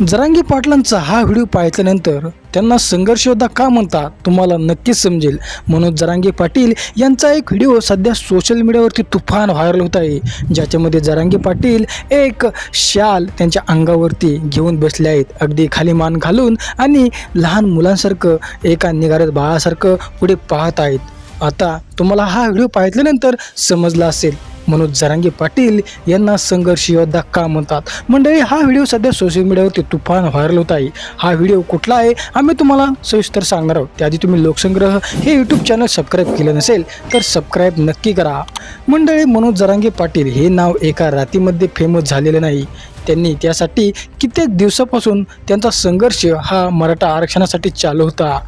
जरांगी पाटलांचा हा व्हिडिओ पाहिल्यानंतर त्यांना संघर्ष योद्धा का म्हणतात तुम्हाला नक्कीच समजेल. मनोज जरांगी पाटील यांचा एक व्हिडिओ सध्या सोशल मीडियावरती तुफान व्हायरल होत आहे. ज्याच्यामध्ये जरांगी पाटील एक शाल त्यांच्या अंगावरती घेऊन बसले आहेत. अगदी खाली मान घालून आणि लहान मुलांसारखं एका निगारत बाळासारखं पुढे पाहत आहेत. आता तुम्हाला हा व्हिडिओ पाहिल्यानंतर समजला असेल. मनोज जरांगे पाटील यांना संघर्ष योद्धा का म्हणतात. मंडळी हा व्हिडिओ सध्या सोशल मीडियावरती तुफान व्हायरल होत आहे. हा व्हिडिओ कुठला आहे? आम्ही तुम्हाला सविस्तर सांगणार आहोत. त्याआधी तुम्ही लोकसंग्रह हे यूट्यूब चॅनल सबस्क्राईब केलं नसेल तर सबस्क्राईब नक्की करा. मंडळी मनोज जरांगे पाटील हे नाव एका रातीमध्ये फेमस झालेलं नाही. त्यांनी त्यासाठी कित्येक दिवसापासून त्यांचा संघर्ष हा मराठा आरक्षणासाठी चालू होता.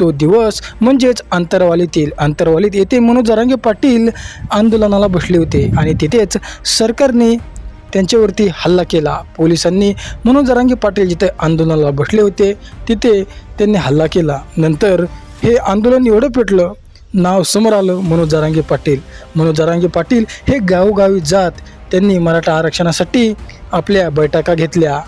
तो दिवस म्हणजेच अंतरवालीतील अंतरवालीत येथे मनोज जरांगे पाटील आंदोलनाला बसले होते आणि तिथेच सरकारने त्यांच्यावरती हल्ला केला. पोलिसांनी मनोज जरांगे पाटील जिथे आंदोलनाला बसले होते तिथे त्यांनी हल्ला केला. नंतर हे आंदोलन एवढं पेटलं नाव समोर आलं मनोज जरांगे पाटील. मनोज जरांगे पाटील हे गावोगावी जात त्यांनी मराठा आरक्षणासाठी आपल्या बैठका घेतल्या.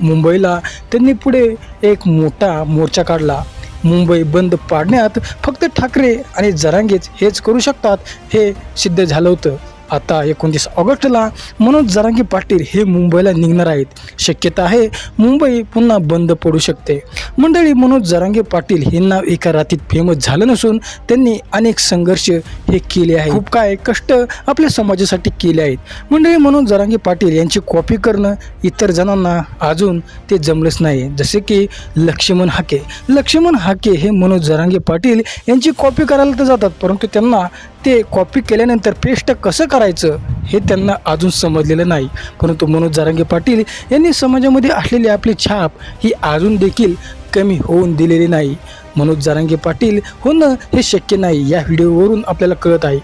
मुंबईला त्यांनी पुढे एक मोठा मोर्चा काढला. मुंबई बंद पाडण्यात फक्त ठाकरे आणि जरांगेच हेच करू शकतात हे सिद्ध झालं होतं. आता एकोणतीस ऑगस्टला मनोज जरांगी पाटील हे मुंबईला निघणार आहेत. शक्यता आहे मुंबई पुन्हा बंद पडू शकते. मंडळी मनोज जरांगे पाटील हे नाव एका रात्रीत फेमस झालं नसून त्यांनी अनेक संघर्ष हे केले आहे खूप काय कष्ट आपल्या समाजासाठी केले आहेत. मंडळी मनोज जरांगे पाटील यांची कॉपी करणं इतर जणांना अजून ते जमलंच नाही. जसे की लक्ष्मण हाके. लक्ष्मण हाके हे मनोज जरांगे पाटील यांची कॉपी करायला तर जातात परंतु त्यांना ते कॉपी केल्यानंतर पेस्ट कसं करायचं हे त्यांना अजून समजलेलं नाही. परंतु मनोज जरांगे पाटील यांनी समाजामध्ये असलेली आपली छाप ही अजून देखील कमी होऊन दिलेली नाही. मनोज जरांगे पाटील होणं हे शक्य नाही. या व्हिडिओवरून आपल्याला कळत आहे.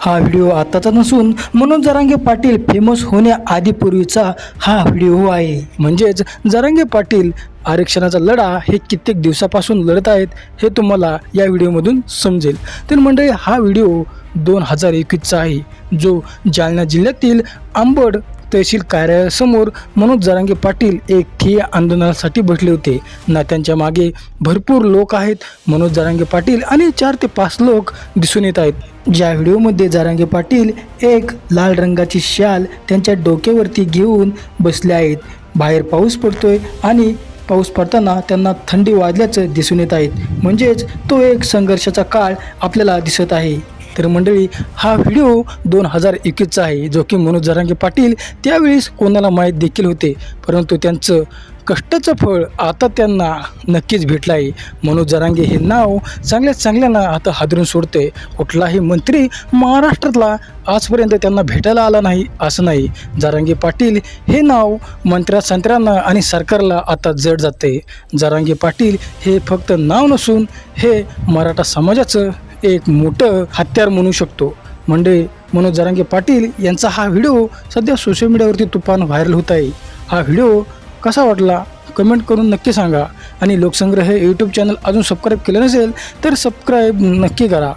हा व्हिडिओ आत्ताचा नसून मनोज जरांगे पाटील फेमस होण्याआधीपूर्वीचा हा व्हिडिओ आहे. म्हणजेच जरांगे पाटील आरक्षणाचा लढा हे कित्येक दिवसापासून लढत आहेत हे तुम्हाला या व्हिडिओमधून समजेल. तर मंडळी हा व्हिडिओ दोन हजार एकवीसचा आहे. जो जालना जिल्ह्यातील आंबड तहसील कार्यालयासमोर मनोज जरांगे पाटील एक ठिय्या आंदोलनासाठी बसले होते. ना त्यांच्या मागे भरपूर लोक आहेत. मनोज जरांगे पाटील आणि चार ते पाच लोक दिसून येत आहेत. ज्या व्हिडिओमध्ये जारांगे पाटील एक लाल रंगाची शाल त्यांच्या डोक्यावरती घेऊन बसले आहेत. बाहेर पाऊस पडतोय आणि पाऊस पडताना त्यांना थंडी वाजल्याचं दिसून येत आहेत म्हणजेच तो एक संघर्षाचा काळ आपल्याला दिसत आहे. तर मंडळी हा व्हिडिओ दोन हजार एकवीसचा आहे. जो की मनोज जरांगे पाटील त्यावेळेस कोणाला माहीत देखील होते. परंतु त्यांचं कष्टाचं फळ आता त्यांना नक्कीच भेटलं आहे. मनोज जरांगे हे नाव चांगल्या चांगल्यानं आता हादरून सोडते कुठलाही मंत्री महाराष्ट्रातला आजपर्यंत त्यांना भेटायला आला नाही असं नाही. जरांगे पाटील हे नाव मंत्र्या संत्र्यांना आणि सरकारला आता जड जाते जरांगे पाटील हे फक्त नाव नसून हे मराठा समाजाचं एक मोठं हत्यार म्हणू शकतो. म्हणजे मनोज जरांगे पाटील यांचा हा व्हिडिओ सध्या सोशल मीडियावरती तुफान व्हायरल होत आहे. हा व्हिडिओ कसा वाटला? कमेंट करून नक्की सांगा. आणि लोकसंग्रह हे यूट्यूब चॅनल अजून सबस्क्राईब केलं नसेल तर सबस्क्राईब नक्की करा.